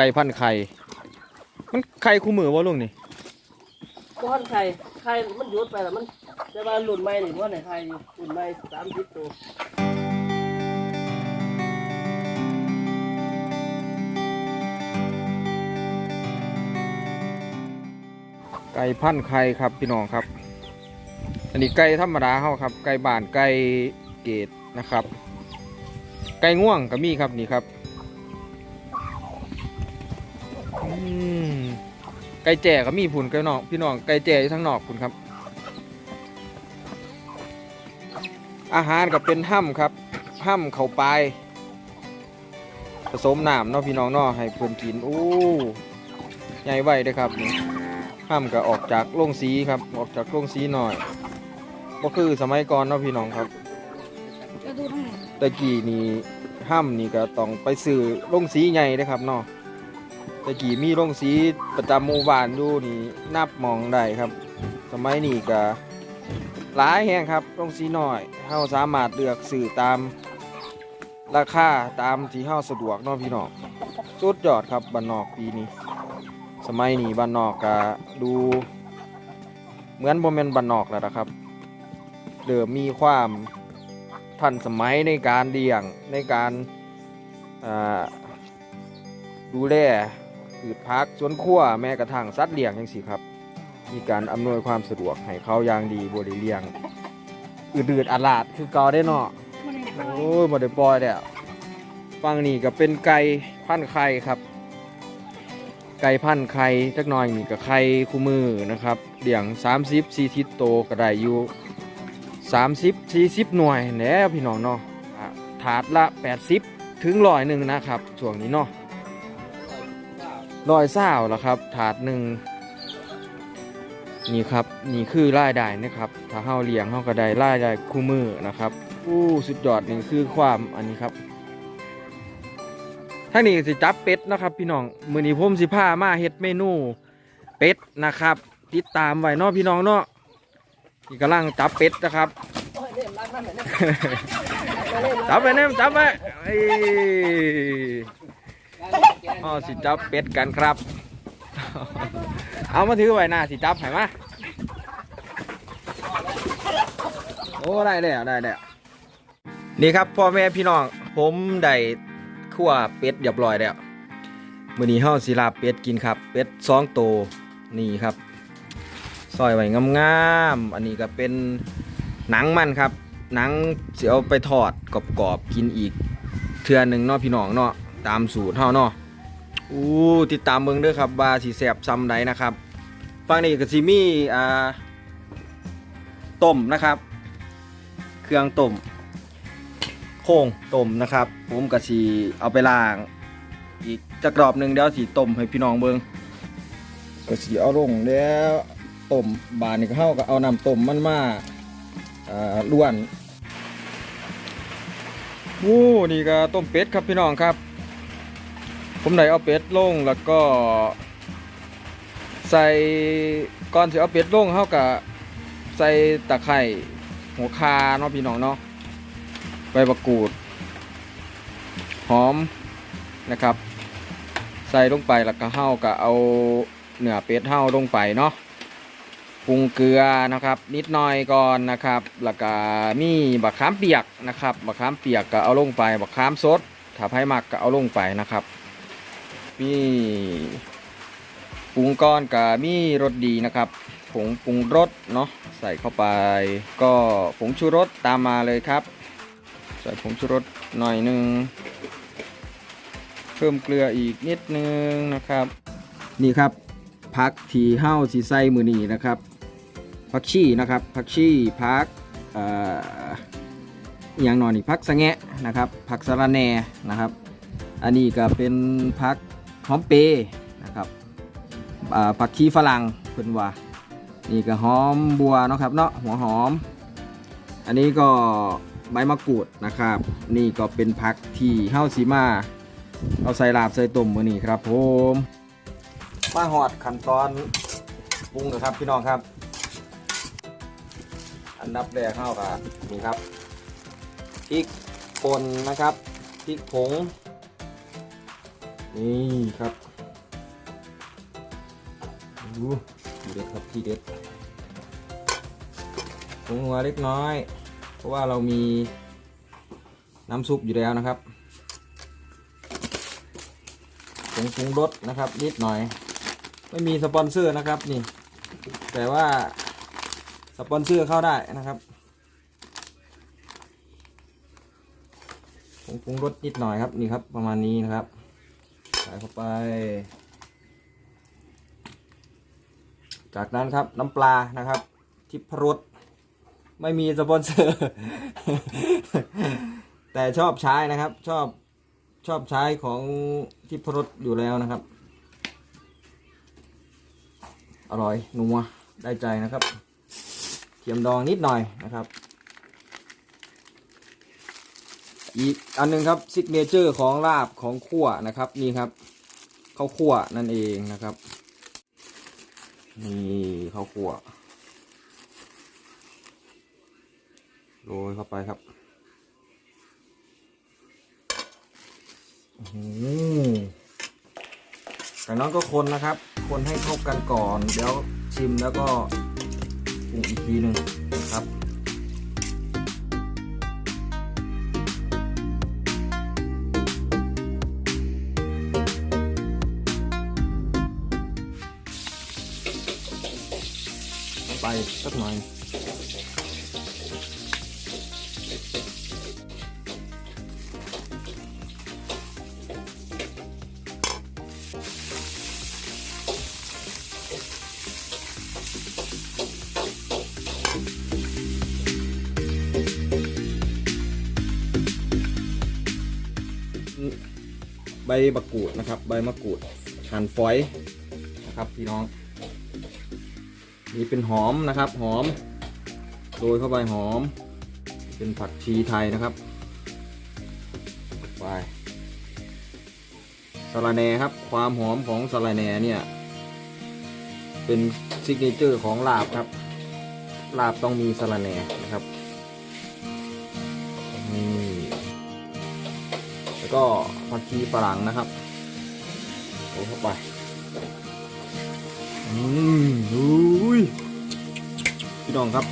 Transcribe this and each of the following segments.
ไก่พันไข่ มันไข่คู่มือวะลุงนี่ก้อนไข่ไข่มันหยุดไปแล้วมันแต่ว่ารุ่นใหม่นี่ว่าไหนไข่อยู่รุ่นใหม่สามสิบตัวไก่พันไข่ครับพี่น้องครับ อันนี้ไก่ธรรมดาเฮาครับ ไก่บ้านไก่เกตนะครับ ไก่ง่วงก็มีครับนี่ครับ ไก่แจ่ก็มีผุนไก่นอกพี่น้องไก่แจ่อยู่ทั้งนอกผุนครับ อาหารก็เป็นห้ำครับห้ำเขาปลายผสมน้ำเนาะพี่น้องเนาะให้เพิ่นกินโอ้ใหญ่ไว้เด้อครับนี่ห้ำก็ออกจากโรงสีครับออกจากโรงสีหน่อยก็คือสมัยก่อนเนาะพี่น้องครับจะดูทั้งไหนตะกี้นี่ห้ำนี่ก็ต้องไปซื้อโรงสีใหญ่เด้อครับเนาะ ตะกี้มีโรงสีประจำหมู่บ้านอยู่นี่นับมองได้ครับสมัยนี้ก็หลายแห่งครับโรงสีน้อยเฮาสามารถเลือกซื้อตามราคาตามที่เฮาสะดวกเนาะพี่น้องสุดยอดครับบ้านนอกปีนี้ สมัยนี้บ้านนอกก็ดู เหมือนบ่แม่นบ้านนอกแล้วนะครับเริ่มมีความทันสมัยในการเลี้ยงในการดูแล พืชพักสวนครัวแม้กระทั่งสัตว์เลี้ยงจังซี่ครับ มีการอำนวยความสะดวกให้เขาอย่างดีบริเลี้ยงอืดๆอาลาดคือเกาได้เนาะโอ้ยบ่ได้ปล่อยแล้วฟังนี่ก็เป็นไก่พันไข่ครับ ไก่พันไข่จักหน่อยนี่ก็ไข่คู่มือนะครับเลี้ยง30 40โตก็ได้อยู่30 40 หน่วยแหน่พี่น้องเนาะอะถาดละ 80 ถึงร้อยหนึ่งนะครับช่วงนี้เนาะ ร้อยเศร้าแล้วครับ ถาดหนึ่งนี่ครับนี่คือรายได้นะครับถ้าเฮาเลี้ยงเฮาก็ได้รายได้คู่มือนะครับอู้สุดยอดนี่คือความอันนี้ครับทางนี้สิจับเป็ดนะครับ พี่น้องมือนี้ผมสิพามาเฮ็ดเมนูเป็ดนะครับ ติดตามไว้เนาะพี่น้องเนาะนี่กำลังจับเป็ดนะครับจับไปเนี่ยจับไปเอ๋อสิจับเป็ดกันครับ เอามาถือไว้หน้าสิจับให้มาโอ้ได้แล้วได้แล้วนี่ครับพ่อแม่พี่น้องผมได้คั่วเป็ดเรียบร้อยแล้วมื้อนี้เฮาสิลาบเป็ดกินครับ เป็ดสองโตนี่ครับซอยไว้งามๆอันนี้ก็เป็นหนังมันครับ หนังสิเอาไปทอดกรอบๆกินอีกเทื่อหนึ่งเนาะพี่น้องเนาะตามสูตรเฮาเนาะ อู้ติดตามเบิ่งเด้อครับว่าสิแซ่บซ้ำใดนะครับฝั่งนี้ก็สิมีอ่าต้มนะครับ เครื่องต้มโค้งต้มนะครับ ผมก็สิเอาไปล้าง อีกจักรอบหนึ่งเดี๋ยวสิต้มให้พี่น้องเบิ่งก็สิเอาลงแล้วต้มบานนี่ก็เฮาก็เอาน้ำต้มมันมาอ่าล้วนโอ้นี่ก็ต้มเป็ดครับพี่น้องครับ ผมได้เอาเป็ดลงแล้วก็ ใส่ก่อนสิเอาเป็ดลงเฮาก็ใส่ตะไคร้หัวคาเนาะพี่น้องเนาะใบมะกรูด หอมนะครับ ใส่ลงไปแล้วก็เฮาก็เอาเนื้อเป็ดเฮาลงไปเนาะปรุงเกลือนะครับ นิดหน่อยก่อนนะครับแล้วก็มีบักขามเปียกนะครับบักขามเปียกก็เอาลงไปบักขามสดถ้าไผ่มักก็เอาลงไปนะครับ มีปรุงก้อนก็มีรสดีนะครับผงปรุงรสเนาะใส่เข้าไป ก็ผงชูรสตามมาเลยครับ ใส่ผงชูรสหน่อยหนึงเพิ่มเกลืออีกนิดนึงนะครับ นี่ครับพักทีเฮ้าสีใส่มือนีนะครับผักชีนะครับผักชีพักเอ่ย่างหนอนนี่พักสะแงะนะครับ ผักสะระแหน่นะครับ อันนี้ก็เป็นพัก หอมเปรย์นะครับผักชีฝรั่งเพิ่นว่านี่ก็หอมบัวเนาะครับเนาะหัวหอม อันนี้ก็ใบมะกรูดนะครับ นี่ก็เป็นผักที่เฮ้าสีมาเอาใส่ลาบใส่ต้มมือนี้ครับผมมาหอดขั้นตอนปรุงนะครับพี่น้องครับ อันดับแรกเข้ากับนี่ครับพริกป่นนะครับพริกผง นี่ครับดูทีเด็ดครับทีเด็ดผงนัวเล็กน้อย เพราะว่าเรามีน้ำซุปอยู่แล้วนะครับผงปรุงรสนะครับนิดหน่อย ไม่มีสปอนเซอร์นะครับนี่ แต่ว่าสปอนเซอร์เข้าได้นะครับผงปรุงรสนิดหน่อยครับนี่ครับประมาณนี้นะครับ ส่เข้าไป จากนั้นครับน้ำปลานะครับทิพรสไม่มีสปอนเซอร์ แต่ชอบใช้นะครับ ชอบชอบใช้ของทิพรสอยู่แล้วนะครับ อร่อยนัวได้ใจนะครับเทียมดองนิดหน่อยนะครับ อีกอันหนึงครับซิกเนเจอร์ของลาบของขั่วนะครับนี่ครับข้าวขั่วนั่นเองนะครับนี่ข้าวคั่วโรยเข้าไปครับอื้อหือจากนั้นก็คนนะครับ คนให้เข้ากันก่อน เดี๋ยวชิมแล้วก็ปรุงอีกทีหนึ่งนะครับ สักหน่อยใบมะกรูดนะครับ ใบมะกรูดหั่นฝอยนะครับพี่น้อง นี่เป็นหอมนะครับหอมโรยเข้าไปหอม เป็นผักชีไทยนะครับไปสะระแหน่ครับ ความหอมของสะระแหน่เนี่ยเป็นซิกเนเจอร์ของลาบครับ ลาบต้องมีสะระแหน่นะครับนี่แล้วก็ผักชีฝรั่งนะครับโรยเข้าไปอืมอุ้ย พี่น้องครับ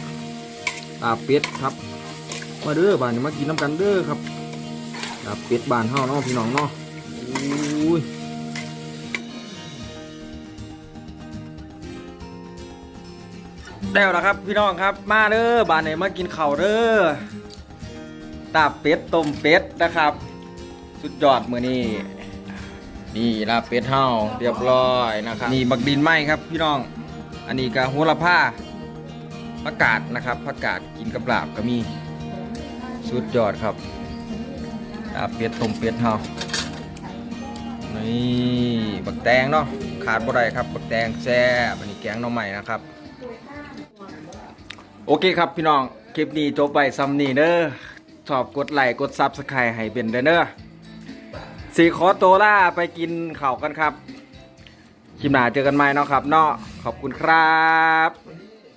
ลาเป็ดครับ มาเด้อบ้านนี้มากินน้ำกันเด้อครับลาเป็ดบ้านเฮาเนาะพี่น้องเนาะอุ้ยแล้วครับพี่น้องครับมาเด้อบ้านไหนมากินข้าวเด้อลาเป็ดต้มเป็ดนะครับ สุดยอดมือนี้นี่ลาเป็ดเฮาเรียบร้อยนะครับนี่บักดินไหมครับพี่น้อง อันนี้ก็โหระพา ผักกาดนะครับผักกาดกินกับลาบก็มีสุดยอดครับลาบเป็ดต้มเป็ดเฮานี่บักแตงเนาะขาดบ่ได้ครับบักแตงแซ่บอันนี้แกงหน่อใหม่นะครับ โอเคครับพี่น้องคลิปนี้จบไปซ้ำนี่เด้อชอบกดไลค์กดซับสไครต์ให้เป็นเด้อเด้อสีขอตัวล่าไปกินข่าวกันครับคลิปหน้าเจอกันใหม่เนาะครับเนาะขอบคุณครับ